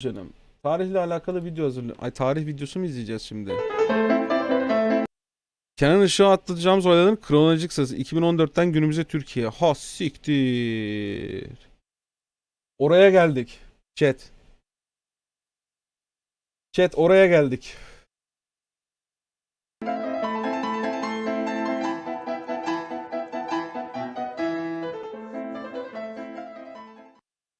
canım. Tarihle alakalı video hazırlıyorum. Ay tarih videosu mu izleyeceğiz şimdi? Kenan Işık'a atlatacağımız olayların kronolojik sırası 2014'ten günümüze Türkiye. Ha siktir. Oraya geldik. Chat. Chat oraya geldik.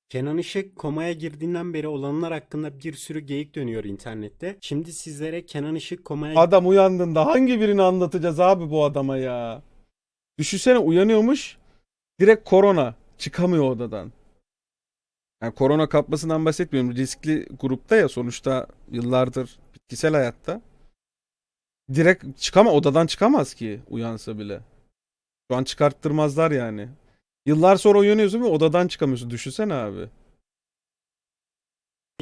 Kenan Işık komaya girdiğinden beri olanlar hakkında bir sürü geyik dönüyor internette. Şimdi sizlere Kenan Işık komaya Adam uyandığında hangi birini anlatacağız abi bu adama ya? Düşünsene uyanıyormuş. Direkt korona. Çıkamıyor odadan. Yani korona kapmasından bahsetmiyorum. Riskli grupta ya sonuçta yıllardır bitkisel hayatta. Direkt çıkama odadan çıkamaz ki uyansa bile. Şu an çıkarttırmazlar yani. Yıllar sonra uyanıyorsun ve odadan çıkamıyorsun. Düşünsene abi.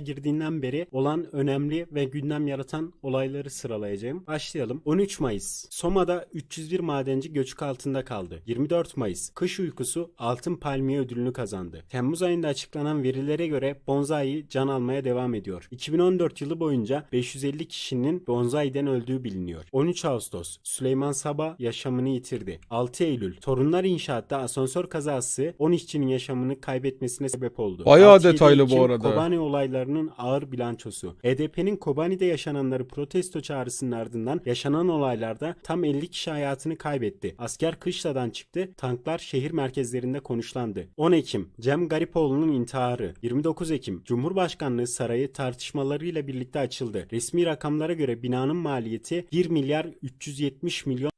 Girdiğinden beri olan önemli ve gündem yaratan olayları sıralayacağım. Başlayalım. 13 Mayıs. Soma'da 301 madenci göçük altında kaldı. 24 Mayıs. Kış uykusu Altın Palmiye ödülünü kazandı. Temmuz ayında açıklanan verilere göre bonsai can almaya devam ediyor. 2014 yılı boyunca 550 kişinin bonsaiden öldüğü biliniyor. 13 Ağustos. Süleyman Sabah yaşamını yitirdi. 6 Eylül. Torunlar inşaatta asansör kazası 10 işçinin yaşamını kaybetmesine sebep oldu. Bayağı 6-7 detaylı bu arada. Kobani olaylarının ağır bilançosu. HDP'nin Kobani'de yaşananları protesto çağrısının ardından yaşanan olaylarda tam 50 kişi hayatını kaybetti. Asker kışladan çıktı, tanklar şehir merkezlerinde konuşlandı. 10 Ekim, Cem Garipoğlu'nun intiharı. 29 Ekim, Cumhurbaşkanlığı Sarayı tartışmalarıyla birlikte açıldı. Resmi rakamlara göre binanın maliyeti 1 milyar 370 milyon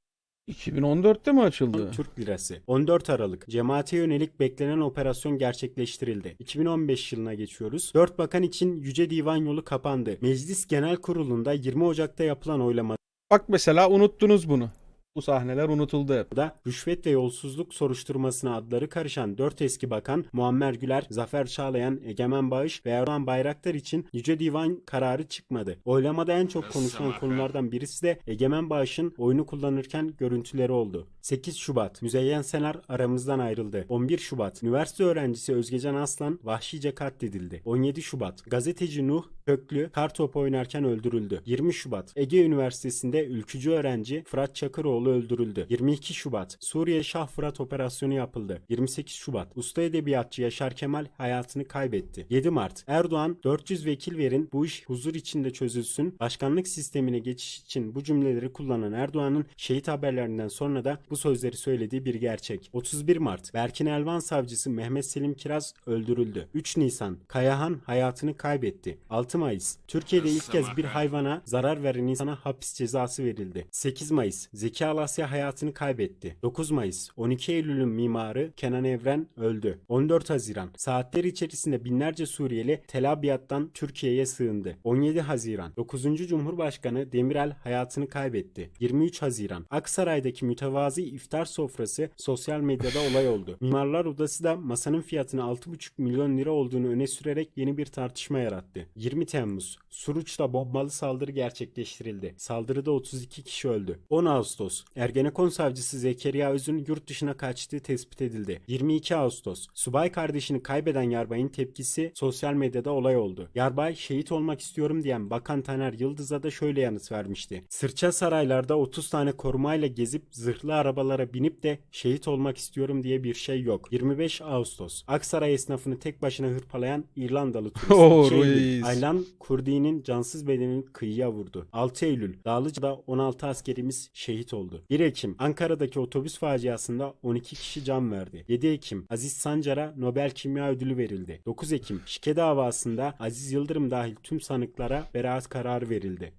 2014'te mi açıldı? Türk Lirası. 14 Aralık cemaate yönelik beklenen operasyon gerçekleştirildi. 2015 yılına geçiyoruz. 4 bakan için Yüce Divan yolu kapandı. Meclis Genel Kurulu'nda 20 Ocak'ta yapılan oylamada Bak mesela unuttunuz bunu. Bu sahneler unutuldu hep. rüşvet ve yolsuzluk soruşturmasına adları karışan 4 eski bakan Muammer Güler, Zafer Çağlayan, Egemen Bağış ve Erdoğan Bayraktar için Yüce Divan kararı çıkmadı. Oylamada en çok konuşulan konulardan birisi de Egemen Bağış'ın oyunu kullanırken görüntüleri oldu. 8 Şubat Müzeyyen Senar aramızdan ayrıldı. 11 Şubat üniversite öğrencisi Özgecan Aslan vahşice katledildi. 17 Şubat gazeteci Nuh Köklü kar oynarken öldürüldü. 20 Şubat Ege Üniversitesi'nde ülkücü öğrenci Fırat Çakıroğlu öldürüldü. 22 Şubat Suriye Şah Fırat operasyonu yapıldı. 28 Şubat Usta edebiyatçı Yaşar Kemal hayatını kaybetti. 7 Mart Erdoğan 400 vekil verin bu iş huzur içinde çözülsün. Başkanlık sistemine geçiş için bu cümleleri kullanan Erdoğan'ın şehit haberlerinden sonra da bu sözleri söylediği bir gerçek. 31 Mart Berkin Elvan savcısı Mehmet Selim Kiraz öldürüldü. 3 Nisan Kayahan hayatını kaybetti. 6 Mayıs Türkiye'de ilk kez bir hayvana zarar veren insana hapis cezası verildi. 8 Mayıs Zeki Alasya hayatını kaybetti. 9 Mayıs 12 Eylül'ün mimarı Kenan Evren öldü. 14 Haziran saatler içerisinde binlerce Suriyeli Tel Abyad'dan Türkiye'ye sığındı. 17 Haziran 9. Cumhurbaşkanı Demirel hayatını kaybetti. 23 Haziran Aksaray'daki mütevazi iftar sofrası sosyal medyada olay oldu. Mimarlar Odası da masanın fiyatını 6,5 milyon lira olduğunu öne sürerek yeni bir tartışma yarattı. 20 Temmuz Suruç'ta bombalı saldırı gerçekleştirildi. Saldırıda 32 kişi öldü. 10 Ağustos Ergenekon savcısı Zekeriya Öz'ün yurt dışına kaçtığı tespit edildi. 22 Ağustos Subay kardeşini kaybeden Yarbay'ın tepkisi sosyal medyada olay oldu. Yarbay şehit olmak istiyorum diyen Bakan Taner Yıldız'a da şöyle yanıt vermişti. Sırça saraylarda 30 tane korumayla gezip zırhlı arabalara binip de şehit olmak istiyorum diye bir şey yok. 25 Ağustos Aksaray esnafını tek başına hırpalayan İrlandalı turist. Oh, 2 Eylül, Ruiz. Aylan Kurdi'nin cansız bedenini kıyıya vurdu. 6 Eylül Dağlıca'da 16 askerimiz şehit oldu. 1 Ekim Ankara'daki otobüs faciasında 12 kişi can verdi. 7 Ekim Aziz Sancar'a Nobel Kimya Ödülü verildi. 9 Ekim şike davasında Aziz Yıldırım dahil tüm sanıklara beraat kararı verildi.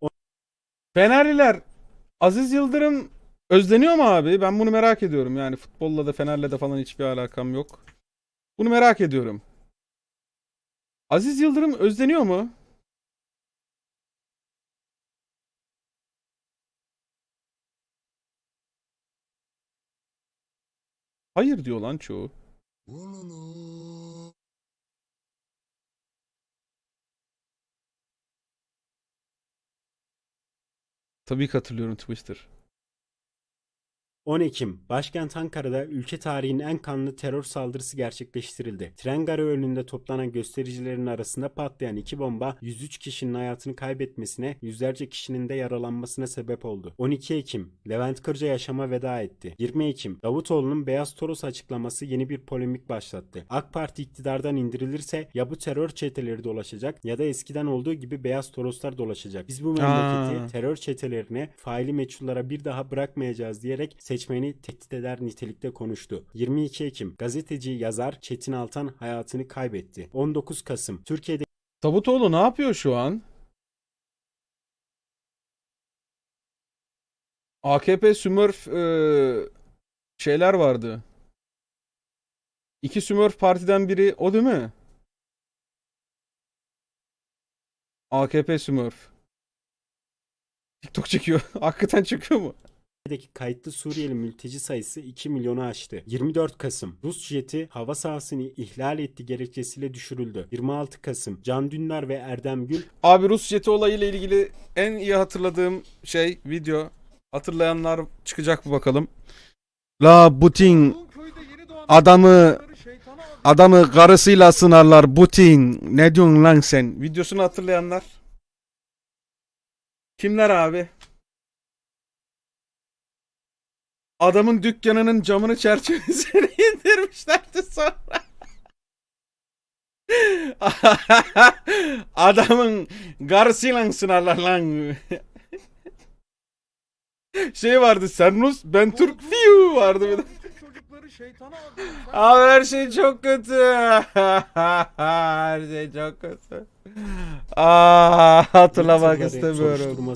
Fenerliler Aziz Yıldırım özleniyor mu abi? Ben bunu merak ediyorum. Yani futbolla da Fener'le de falan hiçbir alakam yok. Bunu merak ediyorum. Aziz Yıldırım özleniyor mu? Hayır diyor lan çoğu. Tabii ki hatırlıyorum Twister. 10 Ekim, başkent Ankara'da ülke tarihinin en kanlı terör saldırısı gerçekleştirildi. Tren garı önünde toplanan göstericilerin arasında patlayan iki bomba 103 kişinin hayatını kaybetmesine, yüzlerce kişinin de yaralanmasına sebep oldu. 12 Ekim, Levent Kırca yaşama veda etti. 20 Ekim, Davutoğlu'nun Beyaz Toros açıklaması yeni bir polemik başlattı. AK Parti iktidardan indirilirse ya bu terör çeteleri dolaşacak ya da eskiden olduğu gibi Beyaz Toroslar dolaşacak. Biz bu memleketi Aa. terör çetelerine, faili meçhullara bir daha bırakmayacağız diyerek seçmeni tehdit eder nitelikte konuştu. 22 Ekim gazeteci yazar Çetin Altan hayatını kaybetti. 19 Kasım Türkiye'de Davutoğlu ne yapıyor şu an? AKP Smurf e, şeyler vardı. İki Smurf partiden biri o değil mi? AKP Smurf. TikTok çekiyor. Hakikaten çekiyor mu? Türkiye'deki kayıtlı Suriyeli mülteci sayısı 2 milyonu aştı. 24 Kasım Rus jeti hava sahasını ihlal etti gerekçesiyle düşürüldü. 26 Kasım Can Dündar ve Erdem Gül Abi Rus jeti olayıyla ilgili en iyi hatırladığım şey video. Hatırlayanlar çıkacak mı bakalım. La Putin adamı adamı karısıyla sınarlar Putin. Ne diyorsun lan sen? Videosunu hatırlayanlar. Kimler abi? Adamın dükkanının camını çerçevesini indirmişlerdi sonra. Adamın karısıyla sınarlar lan. şey vardı sen Rus ben Türk fiu vardı bir de. çocukları şeytana adıyor. Abi her şey çok kötü. her şey çok kötü. Aa, hatırlamak istemiyorum.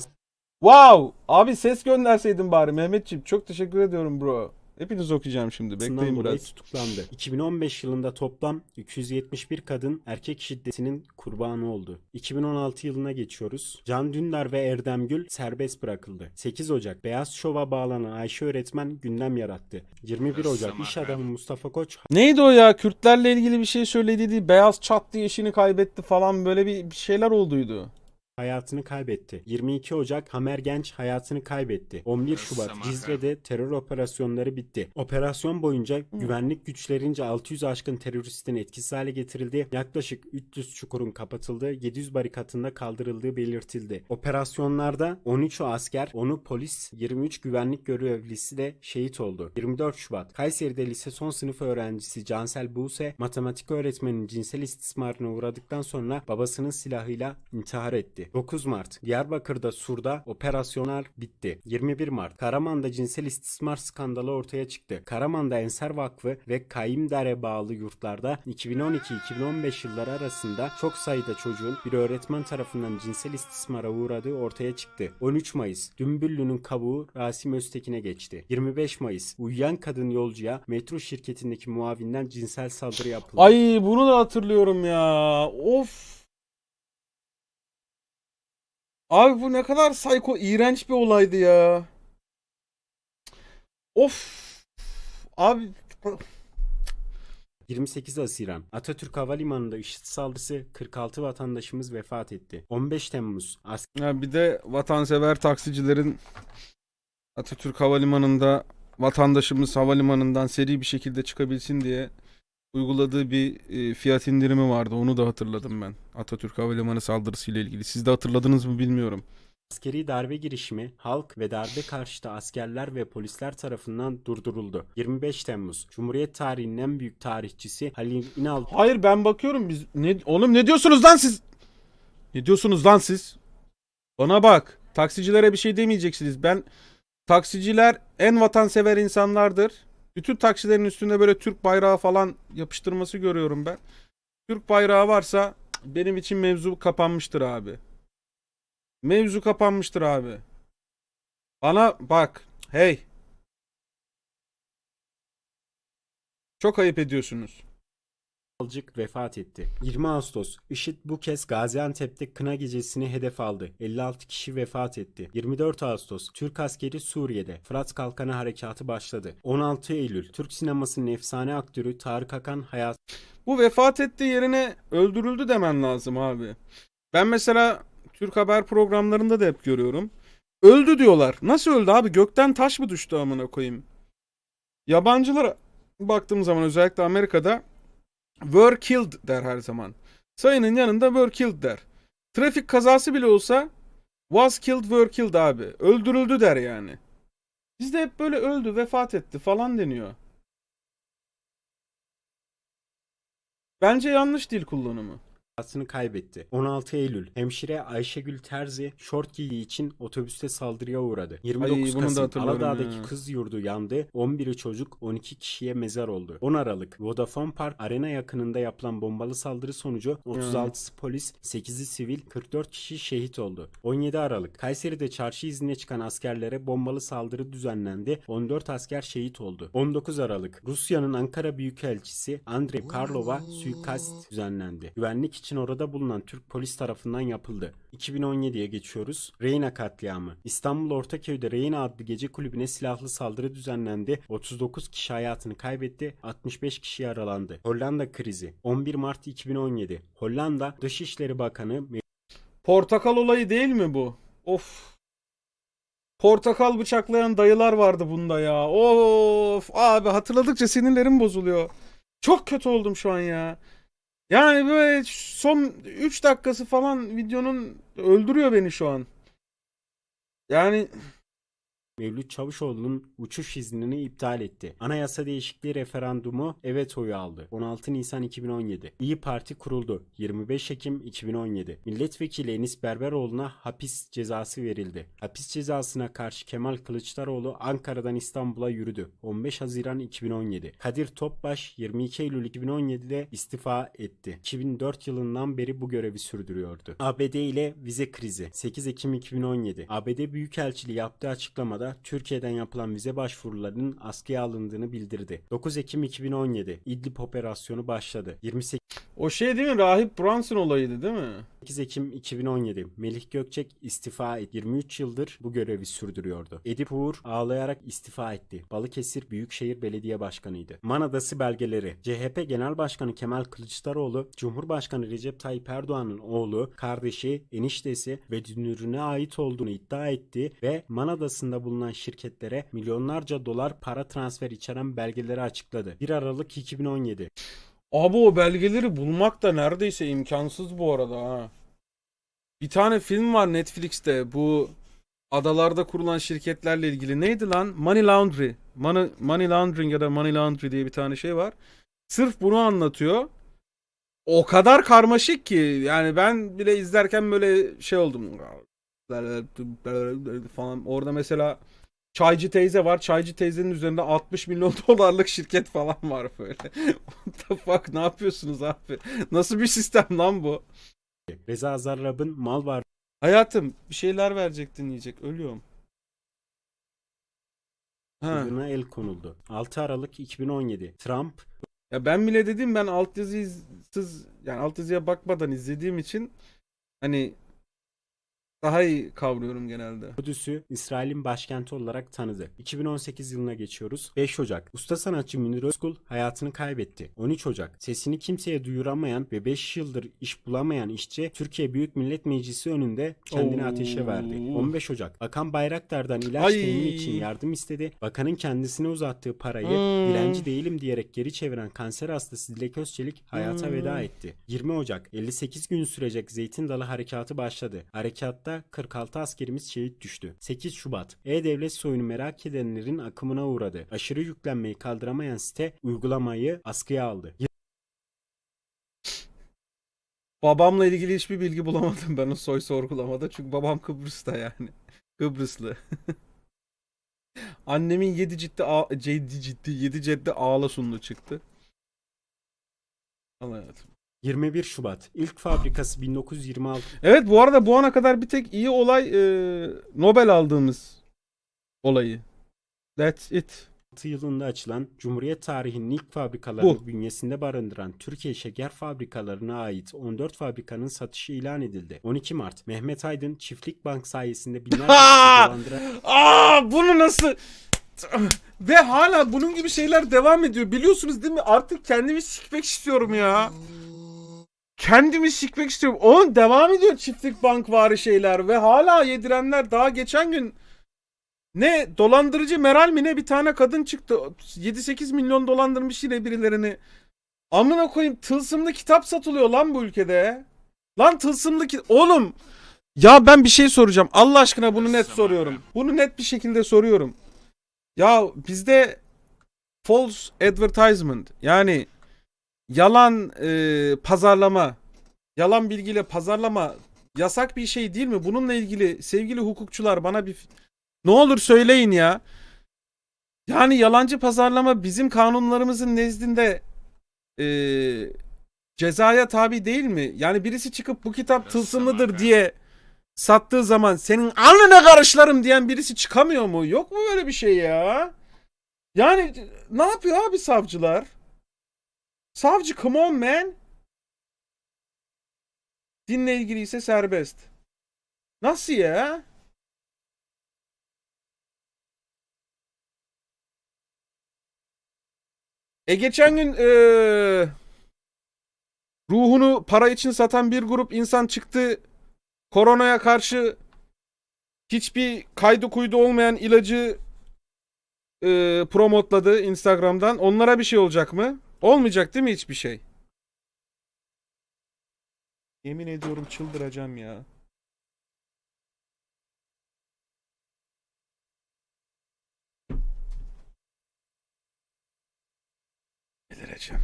Wow! Abi ses gönderseydin bari Mehmetciğim. Çok teşekkür ediyorum bro. Hepiniz okuyacağım şimdi. Bekleyin biraz. tutuklandı. 2015 yılında toplam 271 kadın erkek şiddetinin kurbanı oldu. 2016 yılına geçiyoruz. Can Dündar ve Erdem Gül serbest bırakıldı. 8 Ocak Beyaz Şov'a bağlanan Ayşe öğretmen gündem yarattı. 21 Ocak iş adamı Mustafa Koç Neydi o ya? Kürtlerle ilgili bir şey söylediydi. Beyaz çat diye işini kaybetti falan böyle bir bir şeyler olduydu. Hayatını kaybetti. 22 Ocak Hamer Genç hayatını kaybetti. 11 Şubat Cizre'de terör operasyonları bitti. Operasyon boyunca güvenlik güçlerince 600 aşkın teröristin etkisiz hale getirildi. Yaklaşık 300 çukurun kapatıldığı, 700 barikatında kaldırıldığı belirtildi. Operasyonlarda 13 asker, 10'u polis, 23 güvenlik görevlisi de şehit oldu. 24 Şubat Kayseri'de lise son sınıf öğrencisi Cansel Buse matematik öğretmeninin cinsel istismarına uğradıktan sonra babasının silahıyla intihar etti. 9 Mart Diyarbakır'da Sur'da operasyonlar bitti. 21 Mart Karaman'da cinsel istismar skandalı ortaya çıktı. Karaman'da Ensar Vakfı ve Kayımdere bağlı yurtlarda 2012-2015 yılları arasında çok sayıda çocuğun bir öğretmen tarafından cinsel istismara uğradığı ortaya çıktı. 13 Mayıs Dümbüllü'nün kabuğu Rasim Öztekin'e geçti. 25 Mayıs uyuyan kadın yolcuya metro şirketindeki muavinden cinsel saldırı yapıldı. Ay bunu da hatırlıyorum ya. Of. Abi bu ne kadar sayko iğrenç bir olaydı ya. Of. Abi 28 Haziran Atatürk Havalimanı'nda IŞİD saldırısı 46 vatandaşımız vefat etti. 15 Temmuz Ya bir de vatansever taksicilerin Atatürk Havalimanı'nda vatandaşımız havalimanından seri bir şekilde çıkabilsin diye uyguladığı bir e, fiyat indirimi vardı. Onu da hatırladım ben. Atatürk Havalimanı saldırısıyla ilgili. Siz de hatırladınız mı bilmiyorum. askeri darbe girişimi halk ve darbe karşıtı askerler ve polisler tarafından durduruldu. 25 Temmuz Cumhuriyet tarihinin en büyük tarihçisi Halil İnal Hayır ben bakıyorum biz ne oğlum ne diyorsunuz lan siz? Ne diyorsunuz lan siz? Bana bak. Taksicilere bir şey demeyeceksiniz. Ben taksiciler en vatansever insanlardır. Bütün taksilerin üstünde böyle Türk bayrağı falan yapıştırması görüyorum ben. Türk bayrağı varsa benim için mevzu kapanmıştır abi. Mevzu kapanmıştır abi. Bana bak. Hey. Çok ayıp ediyorsunuz. Balcık vefat etti. 20 Ağustos IŞİD bu kez Gaziantep'te kına gecesini hedef aldı. 56 kişi vefat etti. 24 Ağustos Türk askeri Suriye'de Fırat Kalkanı Harekatı başladı. 16 Eylül Türk sinemasının efsane aktörü Tarık Akan hayat Bu vefat etti yerine öldürüldü demen lazım abi. Ben mesela Türk haber programlarında da hep görüyorum. Öldü diyorlar. Nasıl öldü abi? Gökten taş mı düştü amına koyayım? Yabancılara baktığım zaman özellikle Amerika'da were killed der her zaman. Sayının yanında were killed der. Trafik kazası bile olsa was killed were killed abi. Öldürüldü der yani. Bizde hep böyle öldü, vefat etti falan deniyor. Bence yanlış dil kullanımı. Hayatını kaybetti. 16 Eylül hemşire Ayşegül Terzi şort giydiği için otobüste saldırıya uğradı. 29 Ay, Kasım Aladağ'daki ya. kız yurdu yandı. 11'i çocuk 12 kişiye mezar oldu. 10 Aralık Vodafone Park Arena yakınında yapılan bombalı saldırı sonucu 36'sı polis, 8'i sivil, 44 kişi şehit oldu. 17 Aralık Kayseri'de çarşı iznine çıkan askerlere bombalı saldırı düzenlendi. 14 asker şehit oldu. 19 Aralık Rusya'nın Ankara Büyükelçisi Andrei Karlov'a suikast düzenlendi. Güvenlik için orada bulunan Türk polis tarafından yapıldı. 2017'ye geçiyoruz. Reyna katliamı. İstanbul Ortaköy'de Reyna adlı gece kulübüne silahlı saldırı düzenlendi. 39 kişi hayatını kaybetti. 65 kişi yaralandı. Hollanda krizi. 11 Mart 2017. Hollanda Dışişleri Bakanı Portakal olayı değil mi bu? Of. Portakal bıçaklayan dayılar vardı bunda ya. Of. Abi hatırladıkça sinirlerim bozuluyor. Çok kötü oldum şu an ya. Yani böyle son 3 dakikası falan videonun öldürüyor beni şu an. Yani Mevlüt Çavuşoğlu'nun uçuş iznini iptal etti. Anayasa değişikliği referandumu evet oyu aldı. 16 Nisan 2017. İyi Parti kuruldu. 25 Ekim 2017. Milletvekili Enis Berberoğlu'na hapis cezası verildi. Hapis cezasına karşı Kemal Kılıçdaroğlu Ankara'dan İstanbul'a yürüdü. 15 Haziran 2017. Kadir Topbaş 22 Eylül 2017'de istifa etti. 2004 yılından beri bu görevi sürdürüyordu. ABD ile vize krizi. 8 Ekim 2017. ABD Büyükelçiliği yaptığı açıklamada Türkiye'den yapılan vize başvurularının askıya alındığını bildirdi. 9 Ekim 2017. İdlib operasyonu başladı. 28 o şey değil mi? Rahip Brunson olayıydı değil mi? 8 Ekim 2017 Melih Gökçek istifa etti. 23 yıldır bu görevi sürdürüyordu. Edip Uğur ağlayarak istifa etti. Balıkesir Büyükşehir Belediye Başkanıydı. Man Adası belgeleri CHP Genel Başkanı Kemal Kılıçdaroğlu, Cumhurbaşkanı Recep Tayyip Erdoğan'ın oğlu, kardeşi, eniştesi ve dünürüne ait olduğunu iddia etti ve Man Adası'nda bulunan şirketlere milyonlarca dolar para transfer içeren belgeleri açıkladı. 1 Aralık 2017 Abi o belgeleri bulmak da neredeyse imkansız bu arada ha. Bir tane film var Netflix'te bu adalarda kurulan şirketlerle ilgili. Neydi lan? Money Laundry. Money, money Laundering ya da Money Laundry diye bir tane şey var. Sırf bunu anlatıyor. O kadar karmaşık ki yani ben bile izlerken böyle şey oldum. Falan. Orada mesela Çaycı teyze var. Çaycı teyzenin üzerinde 60 milyon dolarlık şirket falan var böyle. What the fuck ne yapıyorsunuz abi? Nasıl bir sistem lan bu? Reza Zarrab'ın mal var Hayatım bir şeyler verecektin yiyecek. Ölüyorum. Ha. el konuldu. 6 Aralık 2017 Trump Ya ben bile dedim ben altyazısız yani altyazıya bakmadan izlediğim için hani daha iyi kavruyorum genelde. Kudüs'ü İsrail'in başkenti olarak tanıdı. 2018 yılına geçiyoruz. 5 Ocak. Usta sanatçı Münir Özkul hayatını kaybetti. 13 Ocak. Sesini kimseye duyuramayan ve 5 yıldır iş bulamayan işçi Türkiye Büyük Millet Meclisi önünde kendini Oo. ateşe verdi. 15 Ocak. Bakan Bayraktar'dan ilaç Ay. temini için yardım istedi. Bakanın kendisine uzattığı parayı Hmm. dilenci değilim diyerek geri çeviren kanser hastası Dilek Özçelik hayata Hmm. veda etti. 20 Ocak. 58 gün sürecek Zeytin Dalı Harekatı başladı. Harekatta 46 askerimiz şehit düştü. 8 Şubat. E-Devlet soyunu merak edenlerin akımına uğradı. Aşırı yüklenmeyi kaldıramayan site uygulamayı askıya aldı. Babamla ilgili hiçbir bilgi bulamadım ben o soy sorgulamada. Çünkü babam Kıbrıs'ta yani. Kıbrıslı. Annemin 7 ciddi ciddi ciddi 7 ciddi ağla sundu çıktı. Al hayatım. 21 Şubat. İlk fabrikası 1926 Evet bu arada bu ana kadar bir tek iyi olay e, Nobel aldığımız olayı. That's it. yılında açılan Cumhuriyet tarihinin ilk fabrikalarını Bu. bünyesinde barındıran Türkiye Şeker Fabrikalarına ait 14 fabrikanın satışı ilan edildi. 12 Mart. Mehmet Aydın Çiftlik Bank sayesinde binlerce kişi dolandırarak Aa bunu nasıl ve hala bunun gibi şeyler devam ediyor. Biliyorsunuz değil mi? Artık kendimi sikmek istiyorum ya. Kendimi sikmek istiyorum. Onun devam ediyor çiftlik bank vari şeyler ve hala yedirenler daha geçen gün Ne dolandırıcı Meral mi ne bir tane kadın çıktı. 7-8 milyon dolandırmış yine birilerini. Amına koyayım tılsımlı kitap satılıyor lan bu ülkede. Lan tılsımlı ki oğlum ya ben bir şey soracağım. Allah aşkına bunu net soruyorum. Bunu net bir şekilde soruyorum. Ya bizde false advertisement yani yalan e, pazarlama, yalan bilgiyle pazarlama yasak bir şey değil mi? Bununla ilgili sevgili hukukçular bana bir ne olur söyleyin ya. Yani yalancı pazarlama bizim kanunlarımızın nezdinde e, cezaya tabi değil mi? Yani birisi çıkıp bu kitap tılsımlıdır diye sattığı zaman senin alnına karışlarım diyen birisi çıkamıyor mu? Yok mu böyle bir şey ya? Yani ne yapıyor abi savcılar? Savcı come on man. Dinle ilgili ise serbest. Nasıl ya? E geçen gün eee, ruhunu para için satan bir grup insan çıktı. Koronaya karşı hiçbir kaydı kuydu olmayan ilacı eee promotladı Instagram'dan. Onlara bir şey olacak mı? Olmayacak değil mi hiçbir şey? Yemin ediyorum çıldıracağım ya. Delireceğim.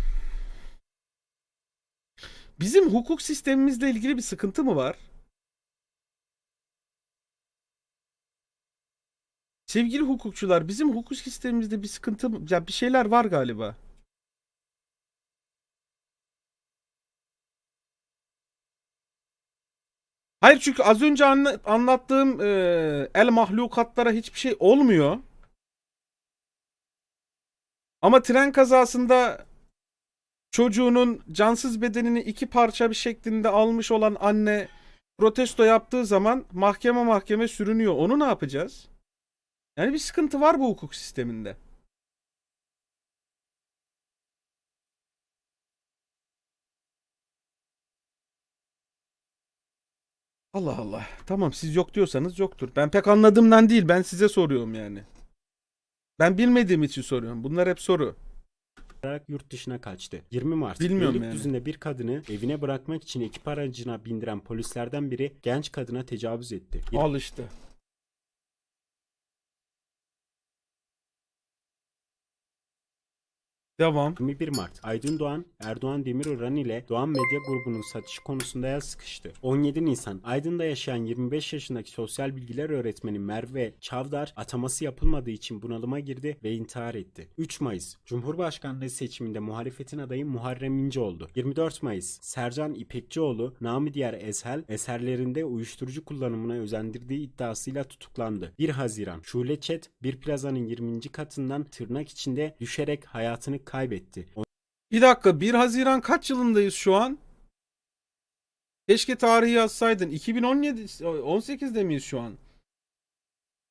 Bizim hukuk sistemimizle ilgili bir sıkıntı mı var? Sevgili hukukçular, bizim hukuk sistemimizde bir sıkıntı? Ya bir şeyler var galiba. Hayır çünkü az önce anla- anlattığım eee, el mahlukatlara hiçbir şey olmuyor. Ama tren kazasında çocuğunun cansız bedenini iki parça bir şeklinde almış olan anne protesto yaptığı zaman mahkeme mahkeme sürünüyor. Onu ne yapacağız? Yani bir sıkıntı var bu hukuk sisteminde. Allah Allah. Tamam siz yok diyorsanız yoktur. Ben pek anladığımdan değil. Ben size soruyorum yani. Ben bilmediğim için soruyorum. Bunlar hep soru. olarak yurt dışına kaçtı. 20 Mart Bilmiyorum yani. Beylikdüzü'nde bir kadını evine bırakmak için ekip aracına bindiren polislerden biri genç kadına tecavüz etti. Al işte. Devam. 21 Mart Aydın Doğan, Erdoğan Demirören ile Doğan Medya grubunun satışı konusunda el sıkıştı. 17 Nisan Aydın'da yaşayan 25 yaşındaki sosyal bilgiler öğretmeni Merve Çavdar ataması yapılmadığı için bunalıma girdi ve intihar etti. 3 Mayıs Cumhurbaşkanlığı seçiminde muhalefetin adayı Muharrem İnce oldu. 24 Mayıs Sercan İpekçioğlu, namı diğer Eshel, eserlerinde uyuşturucu kullanımına özendirdiği iddiasıyla tutuklandı. 1 Haziran Şule Çet bir plazanın 20. katından tırnak içinde düşerek hayatını kaybetti. Bir dakika 1 Haziran kaç yılındayız şu an? Keşke tarihi yazsaydın. 2017 18'de miyiz şu an?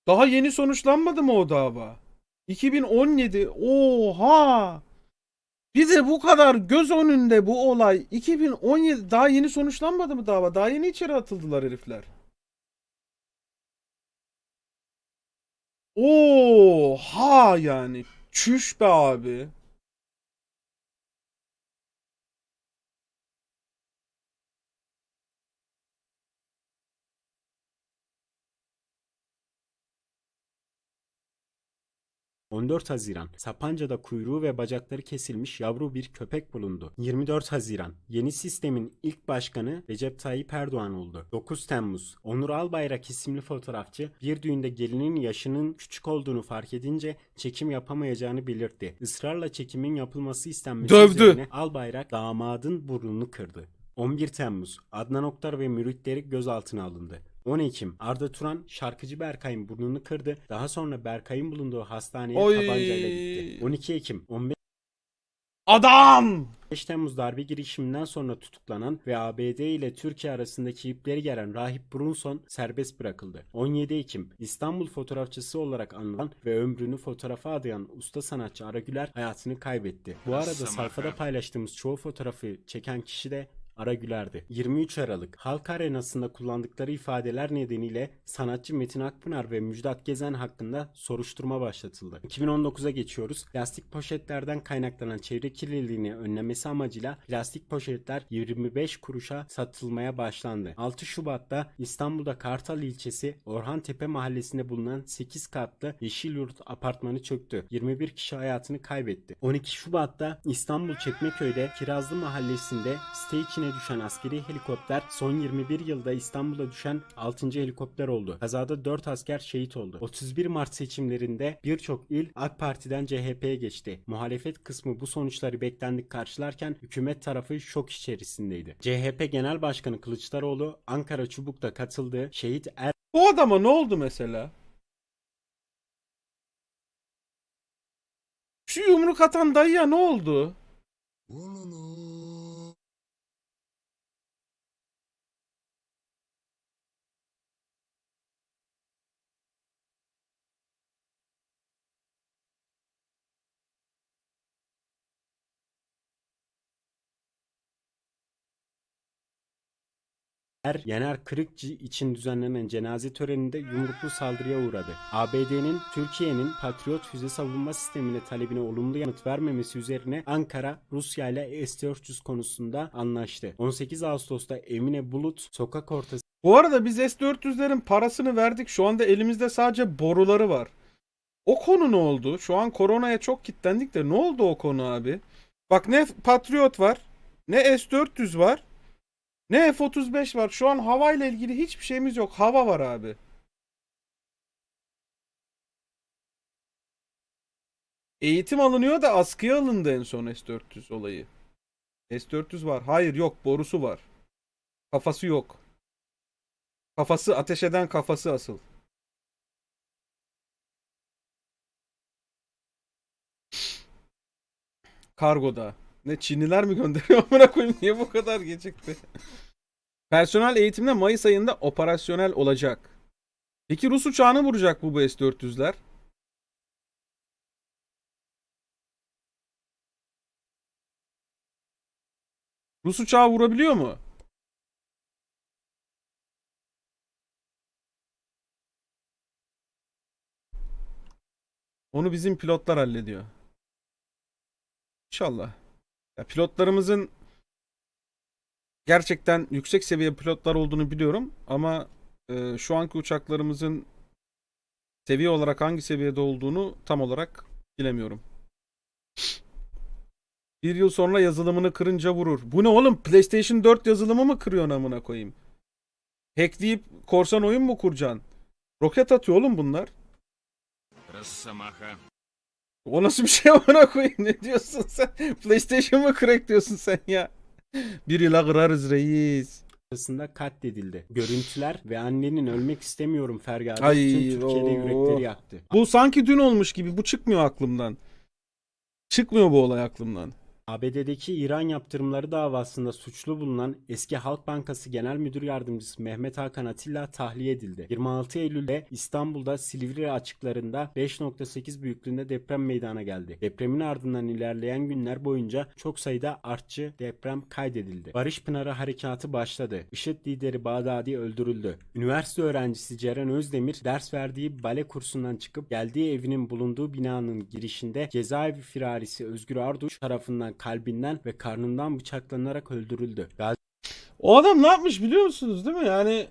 Daha yeni sonuçlanmadı mı o dava? 2017. Oha! Bir bu kadar göz önünde bu olay. 2017 daha yeni sonuçlanmadı mı dava? Daha yeni içeri atıldılar herifler. Oha yani. Çüş be abi. — 14 Haziran Sapanca'da kuyruğu ve bacakları kesilmiş yavru bir köpek bulundu. 24 Haziran Yeni sistemin ilk başkanı Recep Tayyip Erdoğan oldu. 9 Temmuz Onur Albayrak isimli fotoğrafçı bir düğünde gelinin yaşının küçük olduğunu fark edince çekim yapamayacağını belirtti. Israrla çekimin yapılması istenmesi Dövdü. üzerine Albayrak damadın burnunu kırdı. 11 Temmuz Adnan Oktar ve müritleri gözaltına alındı. 10 Ekim Arda Turan şarkıcı Berkay'ın burnunu kırdı. Daha sonra Berkay'ın bulunduğu hastaneye Oy. tabancayla gitti. 12 Ekim 15 Adam! Temmuz darbe girişiminden sonra tutuklanan ve ABD ile Türkiye arasındaki ipleri geren rahip Brunson serbest bırakıldı. 17 Ekim İstanbul fotoğrafçısı olarak anılan ve ömrünü fotoğrafa adayan usta sanatçı Aragüler hayatını kaybetti. Bu arada sayfada paylaştığımız çoğu fotoğrafı çeken kişi de Aragüler'di. 23 Aralık Halk Arenası'nda kullandıkları ifadeler nedeniyle sanatçı Metin Akpınar ve Müjdat Gezen hakkında soruşturma başlatıldı. 2019'a geçiyoruz. Plastik poşetlerden kaynaklanan çevre kirliliğini önlemesi amacıyla plastik poşetler 25 kuruşa satılmaya başlandı. 6 Şubat'ta İstanbul'da Kartal ilçesi Orhantepe mahallesinde bulunan 8 katlı Yeşilyurt apartmanı çöktü. 21 kişi hayatını kaybetti. 12 Şubat'ta İstanbul Çekmeköy'de Kirazlı mahallesinde site içine düşen askeri helikopter son 21 yılda İstanbul'a düşen 6. helikopter oldu. Kazada 4 asker şehit oldu. 31 Mart seçimlerinde birçok il AK Parti'den CHP'ye geçti. Muhalefet kısmı bu sonuçları beklendik karşılarken hükümet tarafı şok içerisindeydi. CHP Genel Başkanı Kılıçdaroğlu Ankara Çubuk'ta katıldığı şehit er Bu adama ne oldu mesela? Şu yumruk atan dayıya ne oldu? Er Yener Kırıkçı için düzenlenen cenaze töreninde yumruklu saldırıya uğradı. ABD'nin Türkiye'nin Patriot füze savunma sistemine talebine olumlu yanıt vermemesi üzerine Ankara Rusya ile S-400 konusunda anlaştı. 18 Ağustos'ta Emine Bulut sokak ortasında Bu arada biz S-400'lerin parasını verdik. Şu anda elimizde sadece boruları var. O konu ne oldu? Şu an koronaya çok kilitlendik de ne oldu o konu abi? Bak ne Patriot var, ne S-400 var, ne F-35 var. Şu an havayla ilgili hiçbir şeyimiz yok. Hava var abi. Eğitim alınıyor da askıya alındı en son S-400 olayı. S-400 var. Hayır yok borusu var. Kafası yok. Kafası ateş eden kafası asıl. Kargoda. Ne Çinliler mi gönderiyor amına koyayım niye bu kadar gecikti? Personel eğitimde Mayıs ayında operasyonel olacak. Peki Rus uçağını vuracak bu bu S-400'ler? Rus uçağı vurabiliyor mu? Onu bizim pilotlar hallediyor. İnşallah. Ya pilotlarımızın gerçekten yüksek seviye pilotlar olduğunu biliyorum ama e, şu anki uçaklarımızın seviye olarak hangi seviyede olduğunu tam olarak bilemiyorum. Bir yıl sonra yazılımını kırınca vurur. Bu ne oğlum? PlayStation 4 yazılımı mı kırıyorsun amına koyayım? Hackleyip korsan oyun mu kuracaksın? Roket atıyor oğlum bunlar. Росомаха. o nasıl bir şey amına koyayım? Ne diyorsun sen? PlayStation mı crack diyorsun sen ya? Bir yıla kırarız reis. ortasında katledildi. Görüntüler ve annenin ölmek istemiyorum feryadı Ay, Türkiye'de oo. yürekleri yaktı. Bu sanki dün olmuş gibi. Bu çıkmıyor aklımdan. Çıkmıyor bu olay aklımdan. ABD'deki İran yaptırımları davasında suçlu bulunan eski Halk Bankası Genel Müdür Yardımcısı Mehmet Hakan Atilla tahliye edildi. 26 Eylül'de İstanbul'da Silivri açıklarında 5.8 büyüklüğünde deprem meydana geldi. Depremin ardından ilerleyen günler boyunca çok sayıda artçı deprem kaydedildi. Barış Pınarı Harekatı başladı. IŞİD lideri Bağdadi öldürüldü. Üniversite öğrencisi Ceren Özdemir ders verdiği bale kursundan çıkıp geldiği evinin bulunduğu binanın girişinde cezaevi firarisi Özgür Arduç tarafından kalbinden ve karnından bıçaklanarak öldürüldü. O adam ne yapmış biliyor musunuz değil mi? Yani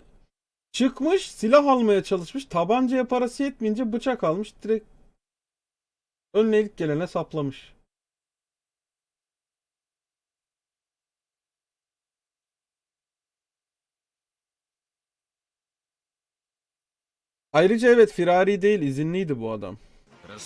çıkmış silah almaya çalışmış. Tabancaya parası yetmeyince bıçak almış. Direkt önüne ilk gelene saplamış. Ayrıca evet firari değil izinliydi bu adam.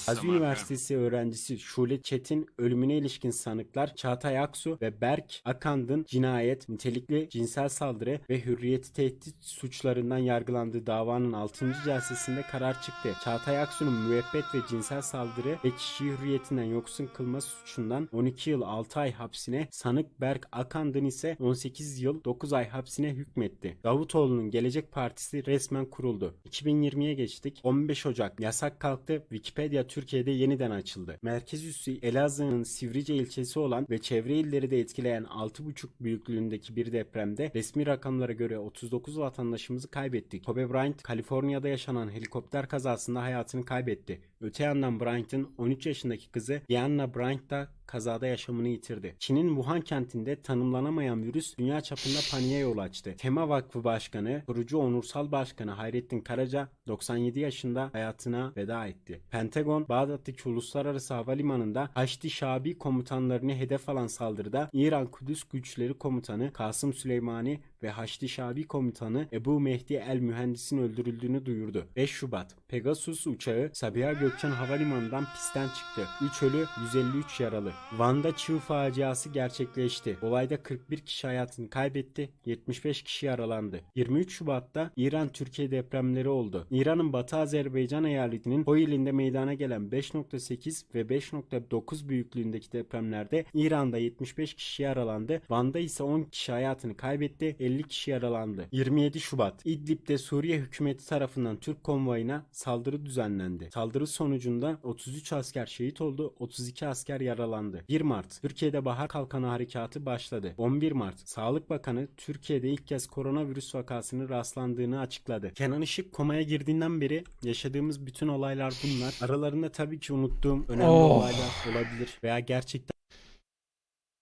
Gazi Üniversitesi öğrencisi Şule Çetin ölümüne ilişkin sanıklar Çağatay Aksu ve Berk Akand'ın cinayet, nitelikli cinsel saldırı ve hürriyeti tehdit suçlarından yargılandığı davanın 6. celsesinde karar çıktı. Çağatay Aksu'nun müebbet ve cinsel saldırı ve kişi hürriyetinden yoksun kılması suçundan 12 yıl 6 ay hapsine, sanık Berk Akand'ın ise 18 yıl 9 ay hapsine hükmetti. Davutoğlu'nun Gelecek Partisi resmen kuruldu. 2020'ye geçtik. 15 Ocak yasak kalktı. Wikipedia hızıyla Türkiye'de yeniden açıldı. Merkez üssü Elazığ'ın Sivrice ilçesi olan ve çevre illeri de etkileyen 6,5 büyüklüğündeki bir depremde resmi rakamlara göre 39 vatandaşımızı kaybettik. Kobe Bryant, Kaliforniya'da yaşanan helikopter kazasında hayatını kaybetti. Öte yandan Bryant'ın 13 yaşındaki kızı Diana Bryant da kazada yaşamını yitirdi. Çin'in Wuhan kentinde tanımlanamayan virüs dünya çapında paniğe yol açtı. Tema Vakfı Başkanı, kurucu onursal başkanı Hayrettin Karaca 97 yaşında hayatına veda etti. Pentagon, Bağdat'taki uluslararası havalimanında Haçlı Şabi komutanlarını hedef alan saldırıda İran Kudüs Güçleri Komutanı Kasım Süleymani ve Haçlı Şabi Komutanı Ebu Mehdi El Mühendis'in öldürüldüğünü duyurdu. 5 Şubat, Pegasus uçağı Sabiha Gökçen Havalimanı'ndan pistten çıktı. 3 ölü, 153 yaralı. Van'da çığ faciası gerçekleşti. Olayda 41 kişi hayatını kaybetti, 75 kişi yaralandı. 23 Şubat'ta İran-Türkiye depremleri oldu. İran'ın Batı Azerbaycan eyaletinin Hoy ilinde meydana gelen 5.8 ve 5.9 büyüklüğündeki depremlerde İran'da 75 kişi yaralandı, Van'da ise 10 kişi hayatını kaybetti, 50 kişi yaralandı. 27 Şubat, İdlib'de Suriye hükümeti tarafından Türk konvoyuna saldırı düzenlendi. Saldırı sonucunda 33 asker şehit oldu, 32 asker yaralandı. 1 Mart, Türkiye'de Bahar Kalkanı Harekatı başladı. 11 Mart, Sağlık Bakanı Türkiye'de ilk kez koronavirüs vakasının rastlandığını açıkladı. Kenan Işık komaya girdiğinden beri yaşadığımız bütün olaylar bunlar. Aralarında tabii ki unuttuğum önemli Oh. olaylar olabilir veya gerçekten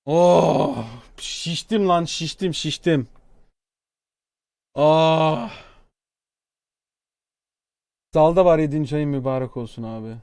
Oh, şiştim lan şiştim şiştim. Ah. Salda var 7. ayın mübarek olsun abi.